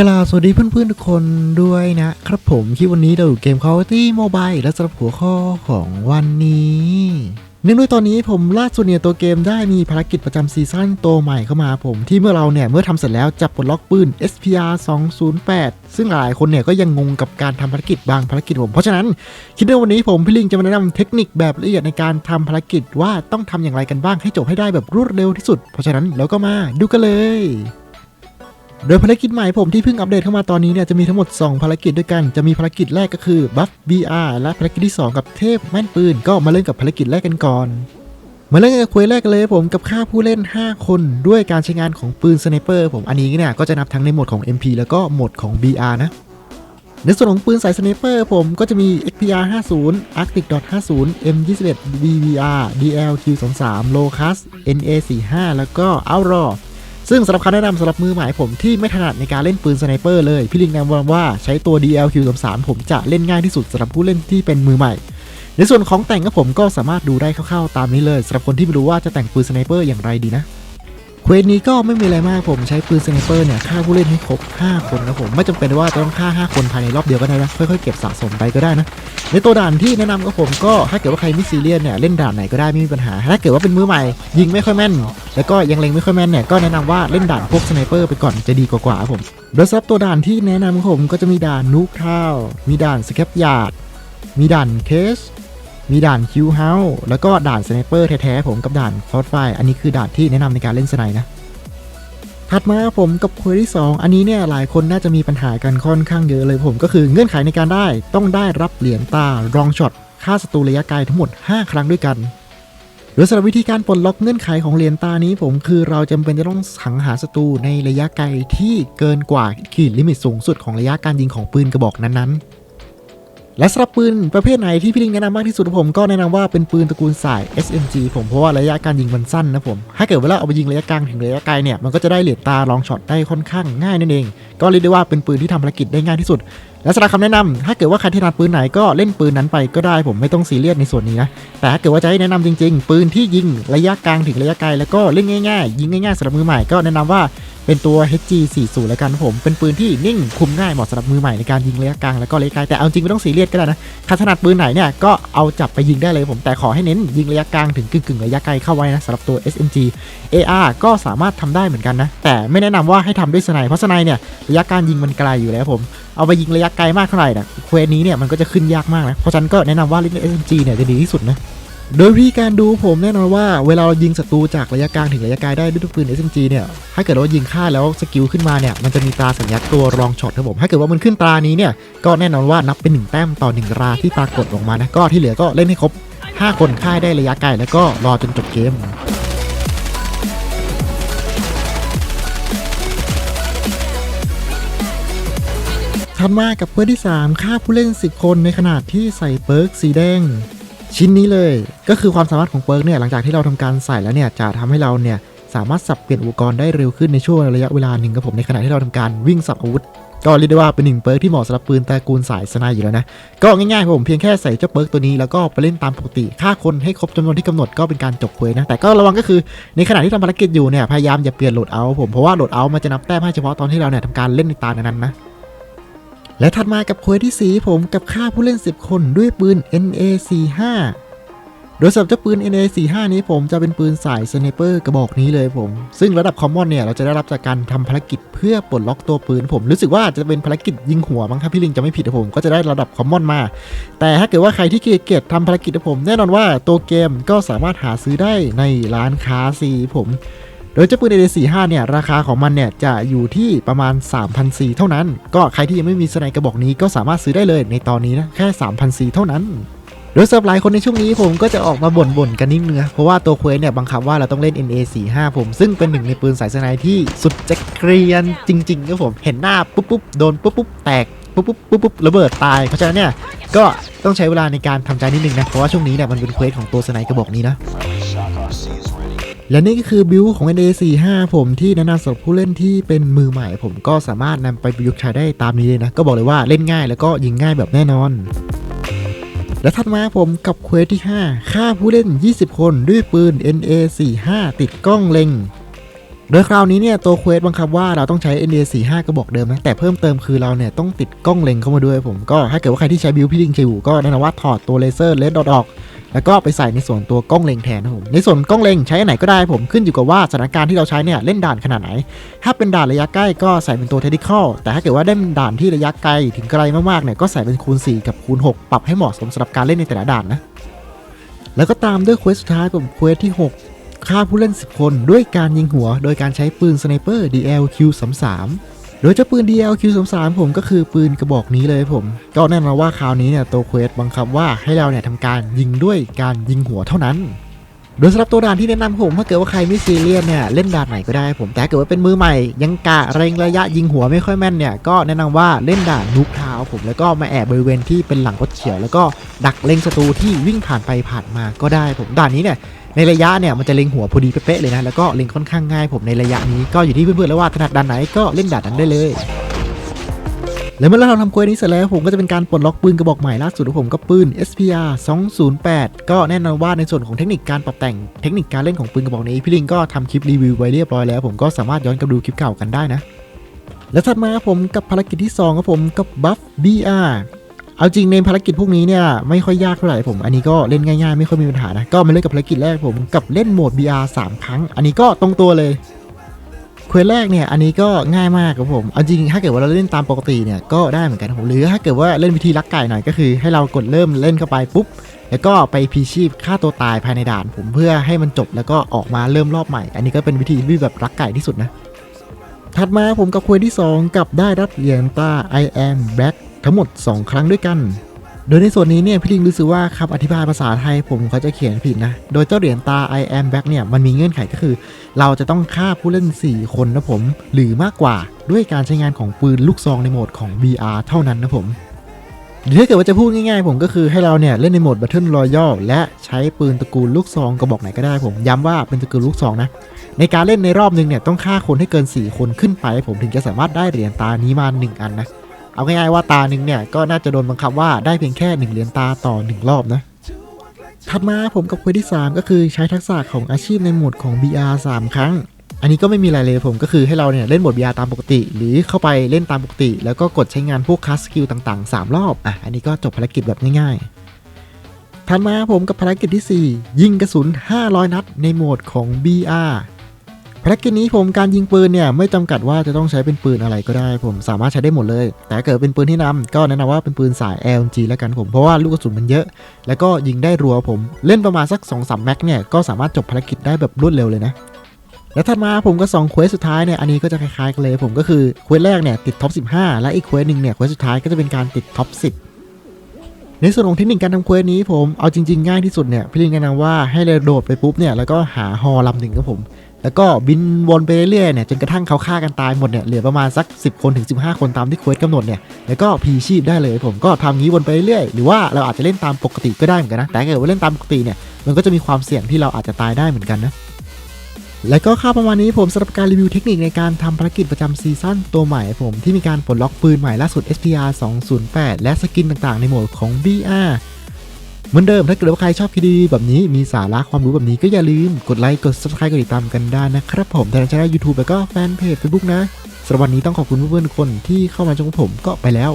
กล่าวสวัสดีเพื่อนๆทุกคนด้วยนะครับผมคลิปวันนี้เราอยู่เกม Call of Duty Mobile และสำหรับหัวข้อของวันนี้เนื่องด้วยตอนนี้ผมล่าสุดเนี่ยตัวเกมได้มีภารกิจประจำซีซั่นตัวใหม่เข้ามาผม ที่เมื่อเราเนี่ยเมื่อทำเสร็จแล้วจะปลดล็อกปืน SPR 208 ซึ่งหลายคนเนี่ยก็ยังงงกับการทำภารกิจบางภารกิจผม เพราะฉะนั้นคลิปในวันนี้ผมพี่ลิงจะมาแนะนำเทคนิคแบบละเอียดในการทำภารกิจว่าต้องทำอย่างไรกันบ้างให้จบให้ได้แบบรวดเร็วที่สุด เพราะฉะนั้นเราก็มาดูกันเลย โดยภารกิจใหม่ผมที่เพิ่งอัปเดตเข้ามาตอนนี้เนี่ยจะมีทั้งหมด 2 ภารกิจด้วยกัน จะมีภารกิจแรกก็คือ Buff BR และภารกิจที่ 2 กับเทพแม่นปืน ก็มาเล่นกับภารกิจแรกกันก่อน มาเล่นกับคุยแรกกันเลยผมกับค่าผู้เล่น 5 คนด้วยการใช้งานของปืนสไนเปอร์ผมอันนี้เนี่ยก็จะนับทั้งในโหมดของ MP แล้วก็โหมดของ BR นะในส่วนของปืนสายสไนเปอร์ผมก็จะมี XPR 50 Arctic 50 M21 BBR DLQ 23 Locus NA 45แล้วก็ Outlaw ซึ่งสำหรับคำแนะนำสำหรับมือใหม่ผมที่ไม่ถนัดในการเล่นปืนสไนเปอร์เลยพี่ลิงแนะนำว่าใช้ตัว DLQ33 ผมจะเล่นง่ายที่สุดสำหรับผู้เล่นที่เป็นมือใหม่ ในส่วนของแต่งก็ผมก็สามารถดูได้คร่าวๆตามนี้เลยสำหรับคนที่ไม่รู้ว่าจะแต่งปืนสไนเปอร์อย่างไรดีนะ เวสนี้ก็ไม่มีอะไรมากผมใช้ปืนสไนเปอร์เนี่ยฆ่าผู้เล่นให้ครบ 5 คนนะผมไม่จำเป็นว่าจะต้องฆ่า 5 คนภายในรอบเดียวก็ได้นะค่อยๆเก็บสะสมไปก็ได้นะ ในตัวด่านที่แนะนำก็ผมก็ถ้าเกิดว่าใครไม่ซีเรียสเนี่ยเล่นด่านไหนก็ได้ไม่มีปัญหา ถ้าเกิดว่าเป็นมือใหม่ยิงไม่ค่อยแม่น แล้วก็ยังเล็งไม่ค่อยแม่นเนี่ยก็แนะนำว่าเล่นด่านพวกสไนเปอร์ไปก่อนจะดีกว่าครับผมโดยซับตัวด่านที่แนะนำของผมก็จะมีด่านนูคทาว มีด่านสแคปยาร์ดมีด่านเคส มีด่านคิวเฮาแล้วก็ด่านสไนเปอร์แท้ๆผมกับด่านฟอสไฟอันนี้คือด่านที่แนะนำในการเล่นสไนนะ ถัดมาผมกับคุยที่ 2 อันนี้เนี่ยหลายคนน่าจะมีปัญหากันค่อนข้างเยอะเลยผมก็คือเงื่อนไขในการได้ต้องได้รับเหรียญตารองช็อตค่าศัตรูระยะไกลทั้งหมด 5 ครั้งด้วยกันโดยสำหรับวิธีการปลดล็อกเงื่อนไขของเหรียญตานี้ผมคือเราจำเป็นจะต้องสังหารศัตรูในระยะไกลที่เกินกว่าขีดลิมิตสูงสุดของระยะการยิงของปืนกระบอกนั้นๆ และสำหรับปืนประเภทไหนที่พี่ลิงแนะนำมากที่สุดผมก็แนะนำว่าเป็นปืนตระกูลสาย SMG ผมเพราะว่าระยะการยิงมันสั้นนะผม ถ้าเกิดเวลาเอาไปยิงระยะกลางถึงระยะไกลเนี่ยมันก็จะได้เหรียญตาลองช็อตได้ค่อนข้างง่ายนั่นเอง ก็เรียกได้ว่าเป็นปืนที่ทำภารกิจได้ง่ายที่สุด และสำหรับคำแนะนำถ้าเกิดว่าใครที่นัดปืนไหนก็เล่นปืนนั้นไปก็ได้ผมไม่ต้องซีเรียสในส่วนนี้นะแต่ถ้าเกิดว่าจะให้แนะนำจริง ๆ ปืนที่ยิงระยะกลางถึงระยะไกลแล้วก็เล่นง่าย ๆ ยิงง่ายๆสำหรับมือใหม่ก็แนะนำว่า เป็นตัว HG 40 แล้วกันครับผมเป็นปืนที่นิ่งคุมง่ายเหมาะสำหรับมือใหม่ในการยิงระยะกลางแล้วก็ระยะไกลแต่เอาจริงไม่ต้องซีเรียสก็ได้นะถ้าถนัดปืนไหนเนี่ยก็เอาจับไปยิงได้เลยผมแต่ขอให้เน้นยิงระยะกลางถึงกึ่งกึ่งๆระยะไกลเข้าไว้นะสำหรับตัว SMG AR ก็สามารถทำได้เหมือนกันนะแต่ไม่แนะนำว่าให้ทำด้วยสไนเพราะสไนเนี่ยระยะการยิงมันไกลอยู่แล้วผมเอาไปยิงระยะไกลมากเท่าไหร่นะเควสนี้เนี่ยมันก็จะขึ้นยากมากนะเพราะฉะนั้นก็แนะนำว่าเล่น SMG เนี่ยจะดีที่สุดนะ โดยวิธีการดูผมแน่นอนว่าเวลาเรายิงศัตรูจากระยะกลางถึงระยะไกลได้ด้วยปืน SMG เนี่ยถ้าเกิดว่ายิงฆ่าแล้วสกิลขึ้นมาเนี่ยมันจะมีตราสัญลักษณ์ตัวรองช็อตครับผมถ้าเกิดว่ามันขึ้นตรานี้เนี่ยก็แน่นอนว่านับเป็น 1 แต้มต่อ 1 ราที่ปรากฏออกมานะก็ที่เหลือก็เล่นให้ครบ 5 คนฆ่าได้ระยะไกลแล้วก็รอจนจบเกมถัดมากับเพื่อที่ 3 ฆ่าผู้เล่น 10 คนในขนาดที่ใส่เปิร์กสีแดง ชิ้นนี้เลยก็คือความสามารถของเปิร์กเนี่ยหลังจากที่เราทำการใส่แล้วเนี่ยจะทำให้เราเนี่ยสามารถสับเปลี่ยนอุปกรณ์ได้เร็วขึ้นในช่วงระยะเวลาหนึ่งครับผมในขณะที่เราทำการวิ่งสับอาวุธ ก็เรียกได้ว่าเป็นหนึ่งเปิร์กที่เหมาะสำหรับปืนตระกูลสายสไนอยู่แล้วนะก็ง่ายๆครับผมเพียงแค่ใส่เจ้าเปิร์กตัวนี้แล้วก็ไปเล่นตามปกติฆ่าคนให้ครบจำนวนที่กำหนดก็เป็นการจบเควนะแต่ก็ระวังก็คือในขณะที่ทำภารกิจอยู่เนี่ยพยายามอย่าเปลี่ยนโหลดเอาผมเพราะว่าโหลดเอามันจะนับแต้มให้เฉพาะตอนที่เราเนี่ยทำการเล่นในตานั้นนะ และถัดมากับควสที่4ผมกับฆ่าผู้เล่น 10 คนด้วยปืน NA45 โดยสำหรับเจ้าปืน NA45 นี้ผมจะเป็นปืนสายสไนเปอร์กระบอกนี้เลยผม ซึ่งระดับคอมมอนเนี่ยเราจะได้รับจากการทำภารกิจเพื่อปลดล็อกตัวปืน ผมรู้สึกว่าจะเป็นภารกิจยิงหัวมั้งครับพี่ลิงจะไม่ผิดผมก็จะได้ระดับคอมมอนมา แต่ถ้าเกิดว่าใครที่เกียจทำภารกิจนะผม แน่นอนว่าตัวเกมก็สามารถหาซื้อได้ในร้านค้าซีผม ดยเจ้าปืน AD45 เนี่ยราคาของมันเนี่ยจะอยู่ที่ประมาณ 3,004เท่านั้น ก็ใครที่ยังไม่มีสไนกระบอกนี้ก็สามารถซื้อได้เลยในตอนนี้นะแค่ 3,004เท่านั้นโดยสำหรับหลายคนในช่วงนี้ผมก็จะออกมาบ่นๆกันนิดนึงนะเพราะว่าตัวเควสเนี่ยบังคับว่าเราต้องเล่น NA45 ผมซึ่งเป็นหนึ่งในปืนสายสไนที่สุดจะเกรียนจริงๆครับผมเห็นหน้าปุ๊บปุ๊บโดนปุ๊บปุ๊บแตกปุ๊บปุ๊บปุ๊บปุ๊บระเบิดตายเพราะฉะนั้นเนี่ยก็ต้องใช้เวลาในการทำใจนิดนึงนะเพราะว่าช่วงนี้เนี่ยมันเป็นเควสของตัวสไนกระบอกนี้นะ และนี่ก็คือบิลของ NA45 ผมที่แนะนำสำหรับผู้เล่นที่เป็นมือใหม่ ผมก็สามารถนำไปประยุกต์ใช้ได้ตามนี้เลยนะ ก็บอกเลยว่าเล่นง่ายแล้วก็ยิงง่ายแบบแน่นอน และถัดมาผมกับเควสที่ 5 ฆ่าผู้เล่น 20 คนด้วยปืน NA45 ติดกล้องเล็งโดยคราวนี้เนี่ยตัวเควสบังคับว่าเราต้องใช้ NA45 กระบอกเดิมนะ แต่เพิ่มเติมคือเราเนี่ยต้องติดกล้องเล็งเข้ามาด้วยผมก็ถ้าเกิดว่าใครที่ใช้บิวพี่ลิงอยู่ก็แนะนำว่าถอดตัวเลเซอร์เลดดอทออก แล้วก็ไปใส่ในส่วนตัวกล้องเล็งแทนนะผมในส่วนกล้องเล็งใช้ไหนก็ได้ผมขึ้นอยู่กับว่าสถานการณ์ที่เราใช้เนี่ยเล่นด่านขนาดไหน ถ้าเป็นด่านระยะใกล้ก็ใส่เป็นตัว tactical แต่ถ้าเกิดว่าได้เป็นด่านที่ระยะไกลถึงไกลมากๆเนี่ยก็ใส่เป็นคูณ 4 กับคูณ 6 ปรับให้เหมาะสมสำหรับการเล่นในแต่ละด่านนะแล้วก็ตามด้วยเควสสุดท้ายผมเควสที่ 6ฆ่าผู้เล่น 10 คน ด้วยการยิงหัว โดยการใช้ปืนสไนเปอร์ DLQ33 โดยเจ้าปืน DLQ33 ผมก็คือปืนกระบอกนี้เลยผม ก็แน่นอนว่าคราวนี้เนี่ยตัวเควสบังคับว่าให้เราเนี่ยทำการยิงด้วยการยิงหัวเท่านั้น โดยสำหรับตัวด่านที่แนะนำผมถ้าเกิดว่าใครไม่ซีเรียสเนี่ยเล่นด่านไหนก็ได้ผมแต่เกิดว่าเป็นมือใหม่ ยังกะเร็งระยะยิงหัวไม่ค่อยแม่นเนี่ยก็แนะนำว่าเล่นด่านนุกเท้าผมแล้วก็มาแอบบริเวณที่เป็นหลังรถเฉียว แล้วก็ดักเล็งศัตรูที่วิ่งผ่านไปผ่านมาก็ได้ผมด่านนี้เนี่ยในระยะเนี่ยมันจะเล็งหัวพอดีเป๊ะเลยนะแล้วก็เล็งค่อนข้างง่ายผมในระยะนี้ก็อยู่ที่เพื่อนๆแล้วว่าถนัดด่านไหนก็เล่นด่านนั้นได้เลย แล้วเมื่อเราทำเควสนี้เสร็จแล้วผมก็จะเป็นการปลดล็อกปืนกระบอกใหม่ล่าสุดของผมก็ปืน SPR 208 ก็แน่นอนว่าในส่วนของเทคนิคการปรับแต่งเทคนิคการเล่นของปืนกระบอกนี้พี่ลิงก็ทำคลิปรีวิวไว้เรียบร้อยแล้ว ผมก็สามารถย้อนกลับดูคลิปเก่ากันได้นะ แล้วถัดมาผมกับภารกิจที่2ครับผมกับ Buff BR เอาจริงในภารกิจพวกนี้เนี่ยไม่ค่อยยากเท่าไหร่ผม อันนี้ก็เล่นง่ายๆ ไม่ค่อยมีปัญหานะ ก็มาเล่นกับภารกิจแรกผมกับเล่นโหมด BR 3 ครั้ง อันนี้ก็ตรงตัวเลย เควสแรกเนี่ยอันนี้ก็ง่ายมากครับผมเอาจริงถ้าเกิดว่าเราเล่นตามปกติเนี่ยก็ได้เหมือนกันครับผมหรือถ้าเกิดว่าเล่นวิธีลักไก่หน่อยก็คือ ให้เรากดเริ่มเล่นเข้าไปปุ๊บแล้วก็ไปพีชีพฆ่าตัวตายภายในด่าน ผมเพื่อให้มันจบแล้วก็ออกมาเริ่มรอบใหม่ อันนี้ก็เป็นวิธีที่แบบรักไก่ที่สุดนะถัดมาผมกับเควสที่ 2 กับได้รับเหรียญตา I am black ทั้งหมด 2 ครั้งด้วยกัน โดยในส่วนนี้เนี่ยพี่ลิงรู้สึกว่าคำอธิบายภาษาไทยผมเขาจะเขียนผิดนะ โดยเจ้าเหรียญตา I am back เนี่ยมันมีเงื่อนไขก็คือ เราจะต้องฆ่าผู้เล่น 4 คนนะผม หรือมากกว่าด้วยการใช้งานของปืนลูกซองในโหมดของ BR เท่านั้นนะผมหรือถ้าเกิดว่าจะพูดง่ายๆ ผมก็คือให้เราเนี่ยเล่นในโหมด Battle Royale และใช้ปืนตระกูลลูกซองกระบอกไหนก็ได้ผม ย้ำว่าเป็นตระกูลลูกซองนะในการเล่นในรอบนึงเนี่ยต้องฆ่าคนให้เกิน 4 คนขึ้นไป ผมถึงจะสามารถได้เหรียญตานี้มา 1 อันนะ เอาง่ายๆว่าตาหนึ่งเนี่ยก็น่าจะโดนบังคับว่าได้เพียงแค่1เหรียญตาต่อ 1 รอบนะถัดมาผมกับเควสที่ 3 ก็คือใช้ทักษะของอาชีพในโหมดของ BR 3 ครั้ง อันนี้ก็ไม่มีอะไรเลยผมก็คือให้เราเนี่ยเล่นโหมด BR ตามปกติ หรือเข้าไปเล่นตามปกติ แล้วก็กดใช้งานพวกคัสสกิลต่างๆ 3 รอบอะอันนี้ก็จบภารกิจแบบง่ายๆถัดมาผมกับภารกิจที่ 4 ยิงกระสุน 500 นัดในโหมดของ BR ารกิจนี้ผมการยิงปืนเนี่ยไม่จำกัดว่าจะต้องใช้เป็นปืนอะไรก็ได้ ผมสามารถใช้ได้หมดเลย แต่เกิดเป็นปืนที่นำก็แนะนำว่าเป็นปืนสาย LG แล้วกันผมเพราะว่าลูกกระสุนมันเยอะ แล้วก็ยิงได้รัวผมเล่นประมาณสัก2-3แม็กเนี่ยก็สามารถจบภารกิจได้แบบรวดเร็วเลยนะแล้วถัดมาผมก็สองเควสสุดท้ายเนี่ยอันนี้ก็จะคล้ายๆกันเลย ผมก็คือเควสแรกเนี่ยติดท็อป15 และอีกเควสหนึ่งเนี่ยเควสสุดท้ายก็จะเป็นการติดท็อป10ในส่วนของเทคนิคการทำเควสนี้ผมเอาจริงๆง่ายที่สุดเนี่ยพี่ลิงแนะนำว่าให้เราโดดไปปุ๊บเนี่ยแล้วก็หาฮอลำหนึ่งครับผม แล้วก็บินวนไปเรื่อยๆเนี่ยจนกระทั่งเขาฆ่ากันตายหมดเนี่ยเหลือประมาณสัก 10 คนถึง 15 คนตามที่เควสกำหนดเนี่ยแล้วก็พีชีพได้เลยผมก็ทำงี้วนไปเรื่อยๆหรือว่าเราอาจจะเล่นตามปกติก็ได้เหมือนกันนะแต่ถ้าเกิดว่าเล่นตามปกติเนี่ยมันก็จะมีความเสี่ยงที่เราอาจจะตายได้เหมือนกันนะและก็ค่าประมาณนี้ผมสำหรับการรีวิวเทคนิคในการทำภารกิจประจำซีซั่นตัวใหม่ผมที่มีการปลดล็อกปืนใหม่ล่าสุด SPR 208 และสกินต่างๆในโหมดของ BR เหมือนเดิมถ้าเกิดว่าใครชอบคลิปดีแบบนี้มีสาระความรู้แบบนี้ก็อย่าลืมกดไลค์กด subscribe กดติดตามกันได้นะครับผมทางช่องยูทูบแล้วก็แฟนเพจเฟซบุ๊กนะสำหรับวันนี้ต้องขอบคุณเพื่อนๆทุกคนที่เข้ามาชมผมก็ไปแล้ว